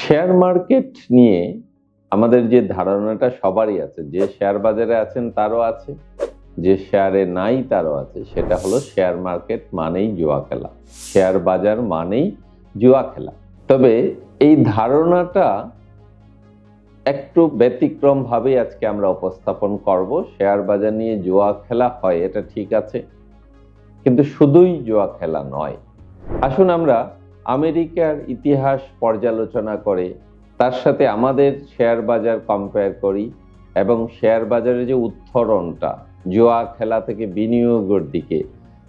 Share market নিয়ে আমাদের যে ধারণাটা সবারই আছে, যে শেয়ার বাজারে আছেন তারও আছে, যে শেয়ারে নাই তারও আছে, সেটা হলো শেয়ার মার্কেট মানেই জুয়া খেলা শেয়ার বাজার মানেই জুয়া খেলা। তবে এই ধারণাটা একটু ব্যতিক্রম ভাবে আজকে আমরা উপস্থাপন করব শেয়ার বাজার নিয়ে জুয়া খেলা হয়, এটা ঠিক আছে, কিন্তু শুধুই জুয়া খেলা নয়। আসুন আমরা আমেরিকার ইতিহাস পর্যালোচনা করে, তার সাথে আমাদের শেয়ার বাজার কম্পেয়ার করি এবং শেয়ার বাজারে যে উত্থরণটা জোয়া খেলা থেকে বিনিয়োগের দিকে,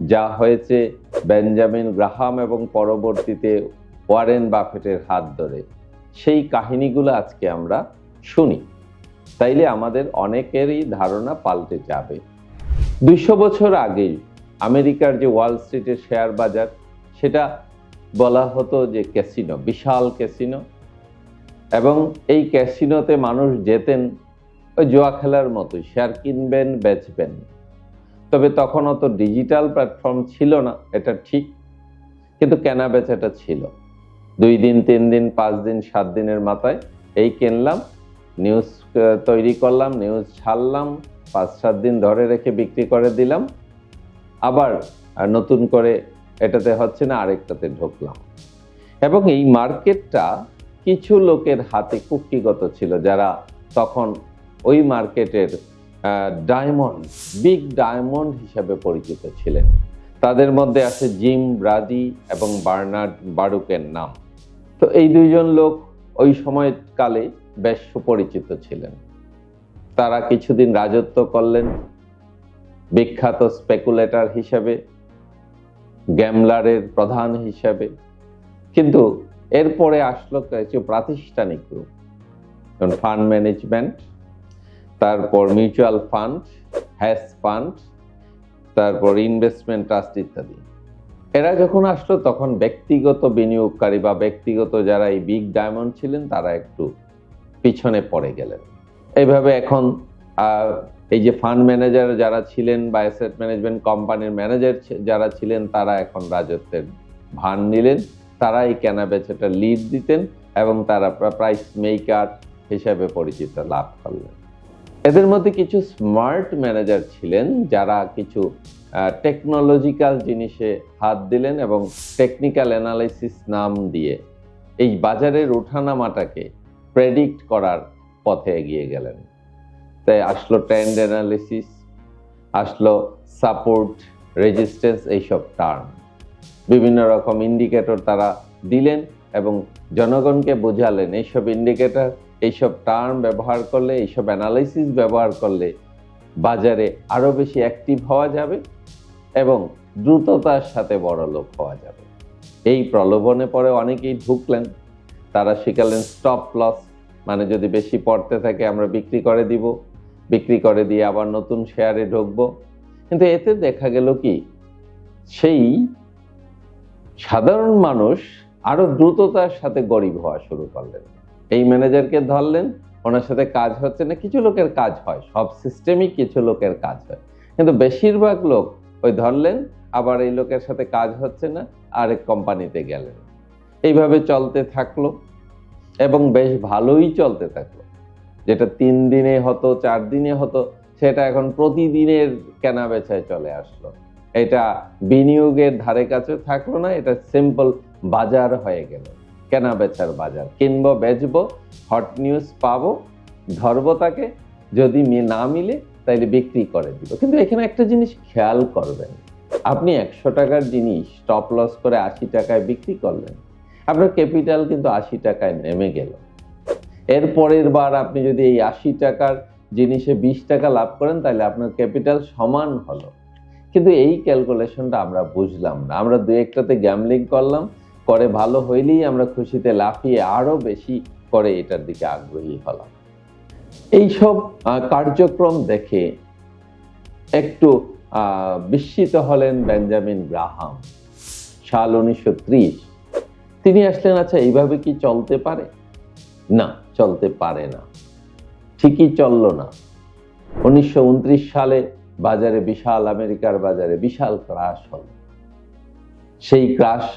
যা হয়েছে বেঞ্জামিন গ্রাহাম এবং পরবর্তীতে ওয়ারেন বাফেটের হাত ধরে। সেই কাহিনীগুলো আজকে আমরা শুনি। তাইলে আমাদের অনেকেরই ধারণা পাল্টে যাবে। দুইশো বছর আগেই আমেরিকার যে ওয়াল স্ট্রিটের শেয়ার বাজার, সেটা বলা হতো যে ক্যাসিনো, বিশাল ক্যাসিনো। এবং এই ক্যাসিনোতে মানুষ যেতেন ওই জুয়া খেলার মতো শেয়ার কিনবেন, বেচবেন। তবে তখন অত ডিজিটাল প্ল্যাটফর্ম ছিল না, এটা ঠিক। কিন্তু কেনা বেচাটা ছিল। দুই দিন, তিন দিন, পাঁচ দিন, সাত দিনের মাথায় এই কিনলাম, নিউজ তৈরি করলাম, নিউজ ছাড়লাম, পাঁচ, সাত দিন ধরে রেখে বিক্রি করে দিলাম। আবার নতুন করে এটাতে হচ্ছে না, আরেকটাতে ঢুকলাম। এবং এই মার্কেটটা কিছু লোকের হাতে কুক্ষিগত ছিল যারা তখন ওই মার্কেটের ডায়মন্ড বিগ ডায়মন্ড হিসাবে পরিচিত ছিলেন। তাদের মধ্যে আছে জিম ব্রাদি এবং বার্নার্ড বারুকের নাম। তো এই দুইজন লোক ওই সময়কালে বেশ সুপরিচিত ছিলেন। তারা কিছুদিন রাজত্ব করলেন, বিখ্যাত স্পেকুলেটর হিসেবে। গ্যামলারের প্রধান হিসাবে। কিন্তু এরপরে আসলো কিছু প্রাতিষ্ঠানিক রূপ। গ্রুপ ফান্ড ম্যানেজমেন্ট, তারপর মিউচুয়াল ফান্ড হ্যাস ফান্ড, তারপর ইনভেস্টমেন্ট ট্রাস্ট ইত্যাদি। এরা যখন আসলো, তখন ব্যক্তিগত বিনিয়োগকারী বা ব্যক্তিগত যারা এই বিগ ডায়মন্ড ছিলেন, তারা একটু পিছনে পড়ে গেলেন। এইভাবে এখন এই যে ফান্ড ম্যানেজার যারা ছিলেন বা অ্যাসেট ম্যানেজমেন্ট কোম্পানির ম্যানেজার যারা ছিলেন, তারা এখন রাজত্বের ভান নিলেন। তারা এই কেনা বেচাটা লিড দিতেন এবং তারা প্রাইস মেকার হিসাবে পরিচিত লাভ করলেন। এদের মধ্যে কিছু স্মার্ট ম্যানেজার ছিলেন, যারা কিছু টেকনোলজিক্যাল জিনিসে হাত দিলেন এবং টেকনিক্যাল অ্যানালাইসিস নাম দিয়ে এই বাজারের ওঠানামাটাকে প্রেডিক্ট করার পথে এগিয়ে গেলেন। তাই আসলো ট্রেন্ড অ্যানালিসিস আসলো সাপোর্ট রেজিস্ট্যান্স এইসব টার্ম বিভিন্ন রকম ইন্ডিকেটর তারা দিলেন এবং জনগণকে বোঝালেন, এইসব ইন্ডিকেটর এইসব টার্ম ব্যবহার করলে, এইসব অ্যানালাইসিস ব্যবহার করলে বাজারে আরও বেশি অ্যাক্টিভ হওয়া যাবে এবং দ্রুততার সাথে বড় লোক হওয়া যাবে। এই প্রলোভনে পরে অনেকেই ঢুকলেন। তারা শিখালেন স্টপ লস মানে যদি বেশি পড়তে থাকে, আমরা বিক্রি করে দিব। বিক্রি করে দিয়ে আবার নতুন শেয়ারে ঢুকবো। কিন্তু এতে দেখা গেল কি, সেই সাধারণ মানুষ আরও দ্রুততার সাথে গরিব হওয়া শুরু করলেন। এই ম্যানেজারকে ধরলেন, ওনার সাথে কাজ হচ্ছে না, কিছু লোকের কাজ হয়, সব সিস্টেমই কিছু লোকের কাজ হয়। কিন্তু বেশিরভাগ লোক ওই ধরলেন, আবার এই লোকের সাথে কাজ হচ্ছে না, আরেক কোম্পানিতে গেলেন। এইভাবে চলতে থাকল এবং বেশ ভালোই চলতে থাকল। যেটা তিন দিনে হতো, চার দিনে হতো, সেটা এখন প্রতিদিনের কেনা বেচায় চলে আসলো। এটা বিনিয়োগের ধারে কাছে থাকল না, এটা সিম্পল বাজার হয়ে গেল। কেনা বেচার বাজার। কিনবো, বেচবো হট নিউজ পাবো, ধরবো তাকে, যদি না মিলে তাইলে বিক্রি করে দিব। কিন্তু এখানে একটা জিনিস খেয়াল করবেন, আপনি একশো টাকার জিনিস টপ লস করে আশি টাকায় বিক্রি করলেন, আপনার ক্যাপিটাল কিন্তু আশি টাকায় নেমে গেল। এর পরের বার আপনি যদি এই আশি টাকার জিনিসে বিশ টাকা লাভ করেন, তাহলে আপনার ক্যাপিটাল সমান হলো। কিন্তু এই ক্যালকুলেশনটা আমরা বুঝলাম না। আমরা দু একটাতে গ্যামলিং করলাম, করে ভালো হইলেই আমরা খুশিতে লাফিয়ে আরও বেশি করে এটার দিকে আগ্রহী হলাম। এইসব কার্যক্রম দেখে একটু বিস্মিত হলেন বেঞ্জামিন গ্রাহাম। সাল উনিশশো তিনি আসলেন আচ্ছা এইভাবে কি চলতে পারে? না, চলতে পারে না। ঠিকই চলল না। উনিশশো উনত্রিশ সালে বাজারে বিশাল, আমেরিকার বাজারে বিশাল ক্রাশ হল। সেই ক্রাশ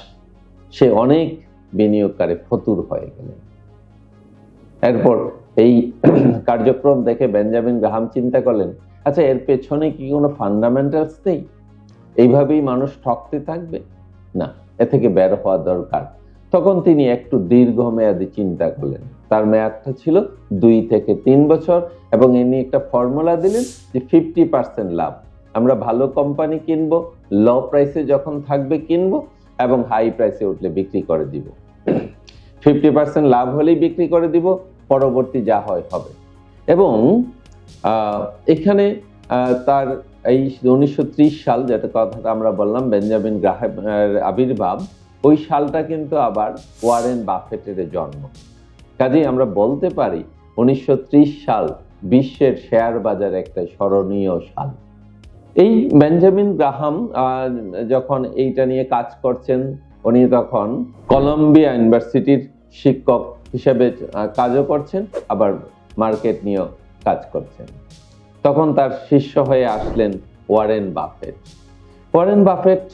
সে অনেক বিনিয়োগকারী ফতুর হয়ে গেলেন। এরপর এই কার্যক্রম দেখে বেঞ্জামিন গ্রাহাম চিন্তা করলেন আচ্ছা এর পেছনে কি কোনো ফান্ডামেন্টালস নেই? এইভাবেই মানুষ ঠকতে থাকবে? না, এ থেকে বের হওয়া দরকার। তখন তিনি একটু দীর্ঘমেয়াদী চিন্তা করলেন। তার মেয়াদটা ছিল দুই থেকে তিন বছর, এবং ইনি একটা ফর্মুলা দিলেন যে ফিফটি পার্সেন্ট লাভ। আমরা ভালো কোম্পানি কিনবো লো প্রাইসে যখন থাকবে কিনবো, এবং হাই প্রাইসে উঠলে বিক্রি করে দিব। ফিফটি পার্সেন্ট লাভ হলেই বিক্রি করে দিব, পরবর্তী যা হয় হবে। এবং এখানে তার এই উনিশশো ত্রিশ সাল যেটা কথাটা আমরা বললাম, বেঞ্জামিন গ্রাহামের আবির্ভাব, ওই সালটা কিন্তু আবার ওয়ারেন বাফেটের জন্ম। কাজেই আমরা বলতে পারি উনিশশো ত্রিশ সাল বিশ্বের শেয়ার বাজার একটা স্মরণীয় সাল। এই বেঞ্জামিন গ্রাহাম যখন এইটা নিয়ে কাজ করছেন, উনি তখন কলম্বিয়া ইউনিভার্সিটির শিক্ষক হিসেবে কাজও করছেন, আবার মার্কেট নিয়েও কাজ করছেন। তখন তার শিষ্য হয়ে আসলেন ওয়ারেন বাফেট। ওয়ারেন বাফেট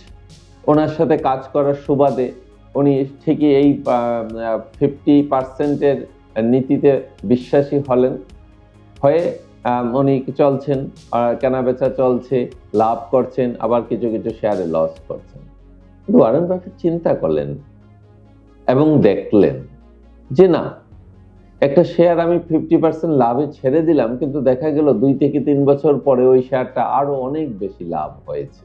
ওনার সাথে কাজ করার সুবাদে উনি ঠিকই এই ফিফটি পার্সেন্টের নীতিতে বিশ্বাসী হলেন। হয়ে উনি চলছেন? আর কেনাবেচা চলছে, লাভ করছেন, আবার কিছু কিছু শেয়ারে লস করছেন। কিন্তু ওয়ারেন বাফেট চিন্তা করলেন এবং দেখলেন যে না, একটা শেয়ার আমি ফিফটি পার্সেন্ট লাভে ছেড়ে দিলাম, কিন্তু দেখা গেল দুই থেকে তিন বছর পরে ওই শেয়ারটা আরও অনেক বেশি লাভ হয়েছে।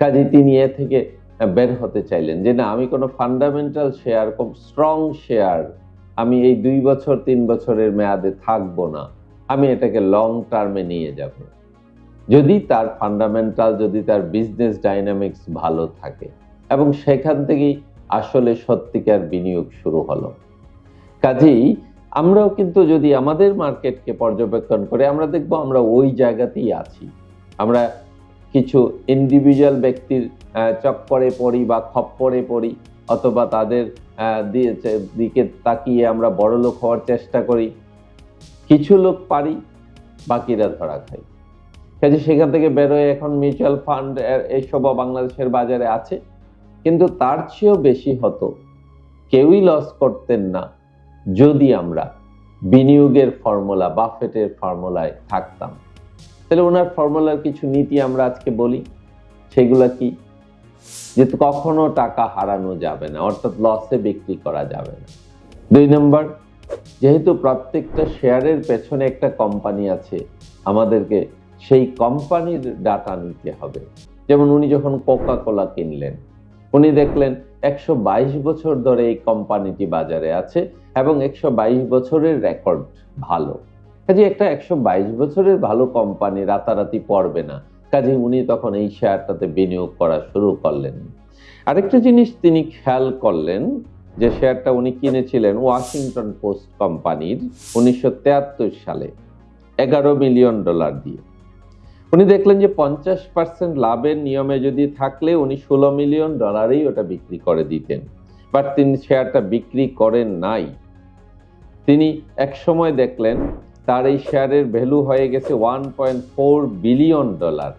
কাজে তিনি এ থেকে বের হতে চাইলেন যে না, আমি কোনো ফান্ডামেন্টাল শেয়ার স্ট্রং শেয়ার আমি এই দুই বছর, তিন বছরের মেয়াদে থাকব না। আমি এটাকে লং টার্মে নিয়ে যাব। যদি তার ফান্ডামেন্টাল যদি তার বিজনেস ডাইনামিক্স ভালো থাকে। এবং সেখান থেকেই আসলে সত্যিকার বিনিয়োগ শুরু হলো। কাজেই আমরাও কিন্তু যদি আমাদের মার্কেটকে পর্যবেক্ষণ করে, আমরা দেখব আমরা ওই জায়গাতেই আছি। আমরা কিছু ইন্ডিভিজুয়াল ব্যক্তির চক্করে পড়ি বা খপ্পরে পড়ি অথবা তাদের দিকে তাকিয়ে আমরা বড় লোক হওয়ার চেষ্টা করি। কিছু লোক পারি, বাকিরা ধরা খাই কাজে সেখান থেকে বেরোয় এখন মিউচুয়াল ফান্ড এইসবও বাংলাদেশের বাজারে আছে। কিন্তু তার চেয়েও বেশি হতো, কেউই লস করতেন না, যদি আমরা বিনিয়োগের ফর্মুলা বাফেটের ফর্মুলায় থাকতাম। তাহলে ওনার ফর্মুলার কিছু নীতি আমরা আজকে বলি। সেগুলা কি? যে কখনো টাকা হারানো যাবে না, অর্থাৎ লসে বিক্রি করা যাবে না। দুই নম্বর, যেহেতু প্রত্যেকটা শেয়ারের পেছনে একটা কোম্পানি আছে, আমাদেরকে সেই কোম্পানির ডাটা নিতে হবে। যেমন উনি যখন কোকা কোলা কিনলেন, উনি দেখলেন একশো বাইশ বছর ধরে এই কোম্পানিটি বাজারে আছে এবং একশো বাইশ বছরের রেকর্ড ভালো। কাজে একটা একশো বাইশ বছরের ভালো কোম্পানি রাতারাতি পড়বে না। কাজে উনি তখন এই শেয়ারটাতে বিনিয়োগ করা শুরু করলেন। আরেকটা জিনিস তিনি খেয়াল করলেন যে শেয়ারটা উনি কিনেছিলেন ওয়াশিংটন পোস্ট কোম্পানির উনিশশো সালে, এগারো মিলিয়ন ডলার দিয়ে। উনি দেখলেন যে পঞ্চাশ পার্সেন্ট লাভের নিয়মে যদি থাকলে উনি ষোলো মিলিয়ন ডলারেই ওটা বিক্রি করে দিতেন। বাট তিনি শেয়ারটা বিক্রি করেন নাই। তিনি এক সময় দেখলেন তার এই শেয়ারের ভ্যালু হয়ে গেছে one point four billion dollar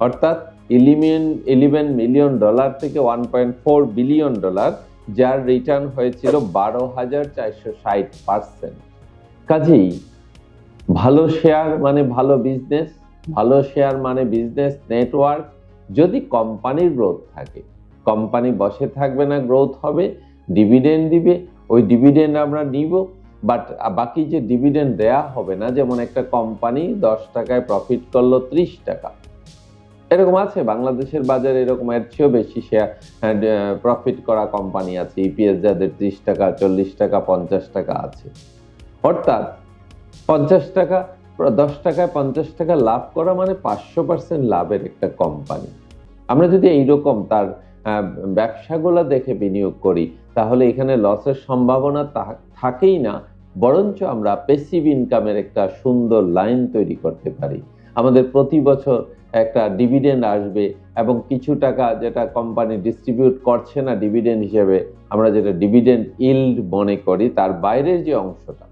অর্থাৎ ইলিমিয়ন ইলেভেন মিলিয়ন ডলার থেকে one point four billion dollar যার রিটার্ন হয়েছিল বারো হাজার চারশো ষাট পার্সেন্ট কাজেই ভালো শেয়ার মানে ভালো বিজনেস ভালো শেয়ার মানে বিজনেস নেটওয়ার্ক যদি কোম্পানির গ্রোথ থাকে কোম্পানি বসে থাকবে না গ্রোথ হবে ডিভিডেন্ড দিবে, ওই ডিভিডেন্ড আমরা নিব। বাট বাকি যে ডিভিডেন্ড দেয়া হবে না, যেমন একটা কোম্পানি দশ টাকায় প্রফিট করল ত্রিশ টাকা। এরকম আছে, বাংলাদেশের বাজারে এরকম এর চেয়েও বেশি শেয়ার প্রফিট করা কোম্পানি আছে ইপিএস যাদের ত্রিশ টাকা, চল্লিশ টাকা, পঞ্চাশ টাকা আছে। অর্থাৎ পঞ্চাশ টাকা, দশ টাকায় পঞ্চাশ টাকা লাভ করা মানে পাঁচশো পার্সেন্ট লাভের একটা কোম্পানি আমরা যদি এইরকম তার ব্যবসাগুলো দেখে বিনিয়োগ করি, তাহলে এখানে লসের সম্ভাবনা থাকেই না। বরঞ্চ আমরা পেসিভ ইনকামের একটা সুন্দর লাইন তৈরি করতে পারি। আমাদের প্রতি বছর একটা ডিভিডেন্ড আসবে এবং কিছু টাকা যেটা কোম্পানি ডিস্ট্রিবিউট করছে না ডিভিডেন্ড হিসেবে, আমরা যেটা ডিভিডেন্ড ইল্ড মনে করি, তার বাইরের যে অংশটা,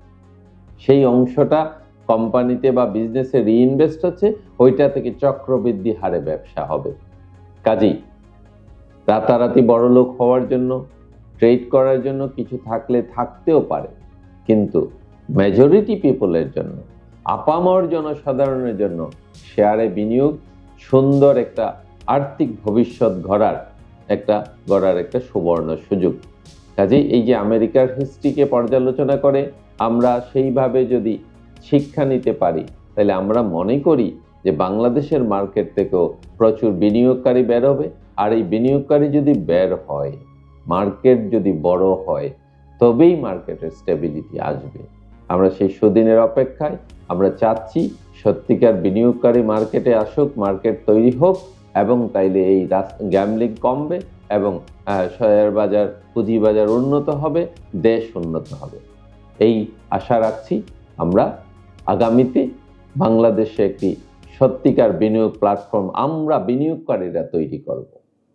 সেই অংশটা কোম্পানিতে বা বিজনেসে রিইনভেস্ট হচ্ছে, ওইটা থেকে চক্রবৃদ্ধি হারে ব্যবসা হবে। কাজেই রাতারাতি বড় লোক হওয়ার জন্য ট্রেড করার জন্য কিছু থাকলে থাকতেও পারে। কিন্তু মেজরিটি পিপলের জন্য, আপামর জনসাধারণের জন্য শেয়ারে বিনিয়োগ সুন্দর একটা আর্থিক ভবিষ্যৎ গড়ার একটা গড়ার একটা সুবর্ণ সুযোগ। কাজেই এই যে আমেরিকার হিস্ট্রিকে পর্যালোচনা করে আমরা সেইভাবে যদি শিক্ষা নিতে পারি, তাহলে আমরা মনে করি যে বাংলাদেশের মার্কেট থেকেও প্রচুর বিনিয়োগকারী বের হবে। আর এই বিনিয়োগকারী যদি বের হয় মার্কেট যদি বড় হয় তবেই মার্কেটের স্টেবিলিটি আসবে। আমরা সেই সুদিনের অপেক্ষায়, আমরা চাচ্ছি সত্যিকার বিনিয়োগকারী মার্কেটে আসুক, মার্কেট তৈরি হোক, এবং তাইলে এই গ্যামলিং কমবে এবং শেয়ার বাজার পুঁজিবাজার উন্নত হবে, দেশ উন্নত হবে। এই আশা রাখছি আমরা আগামীতে বাংলাদেশে একটি সত্যিকার বিনিয়োগ প্ল্যাটফর্ম আমরা বিনিয়োগকারীরা তৈরি করব।